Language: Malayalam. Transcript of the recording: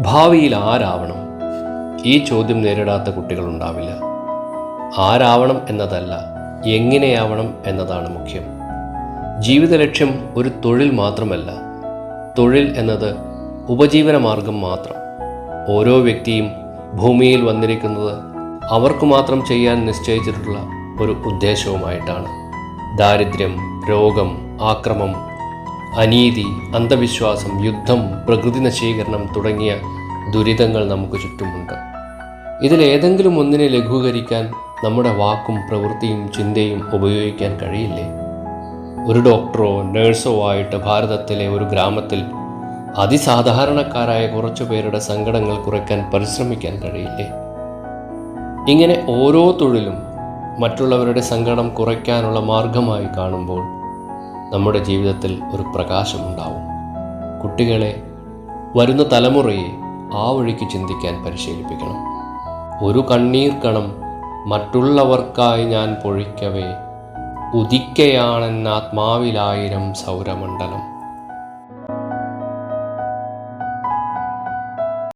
ഭാവിയിൽ ആരാവണം? ഈ ചോദ്യം നേരിടാത്ത കുട്ടികളുണ്ടാവില്ല ആരാവണം എന്നതല്ല എങ്ങനെയാവണം എന്നതാണ് മുഖ്യം. ജീവിത ലക്ഷ്യം ഒരു തൊഴിൽ മാത്രമല്ല. തൊഴിൽ എന്നത് ഉപജീവന മാർഗം മാത്രം. ഓരോ വ്യക്തിയും ഭൂമിയിൽ വന്നിരിക്കുന്നത് അവർക്ക് മാത്രം ചെയ്യാൻ നിശ്ചയിച്ചിട്ടുള്ള ഒരു ഉദ്ദേശവുമായിട്ടാണ്. ദാരിദ്ര്യം രോഗം ആക്രമം അനീതി അന്ധവിശ്വാസം യുദ്ധം പ്രകൃതി നശീകരണം തുടങ്ങിയ ദുരിതങ്ങൾ നമുക്ക് ചുറ്റുമുണ്ട്. ഇതിലേതെങ്കിലും ഒന്നിനെ ലഘൂകരിക്കാൻ നമ്മുടെ വാക്കും പ്രവൃത്തിയും ചിന്തയും ഉപയോഗിക്കാൻ കഴിയില്ലേ? ഒരു ഡോക്ടറോ നേഴ്സോ ആയിട്ട് ഭാരതത്തിലെ ഒരു ഗ്രാമത്തിൽ അതിസാധാരണക്കാരായ കുറച്ചു പേരുടെ സങ്കടങ്ങൾ കുറയ്ക്കാൻ പരിശ്രമിക്കാൻ കഴിയില്ലേ? ഇങ്ങനെ ഓരോ തൊഴിലും മറ്റുള്ളവരുടെ സങ്കടം കുറയ്ക്കാനുള്ള മാർഗമായി കാണുമ്പോൾ നമ്മുടെ ജീവിതത്തിൽ ഒരു പ്രകാശമുണ്ടാവും കുട്ടികളെ വരുന്ന തലമുറയെ ആ വഴിക്ക് ചിന്തിക്കാൻ പരിശീലിപ്പിക്കണം. ഒരു കണ്ണീർ കണം മറ്റുള്ളവർക്കായി ഞാൻ പൊഴിക്കവേ ഉദിക്കയാണെന്ന ഉദിക്കയാണെന്നാത്മാവിലായിരം സൗരമണ്ഡലം.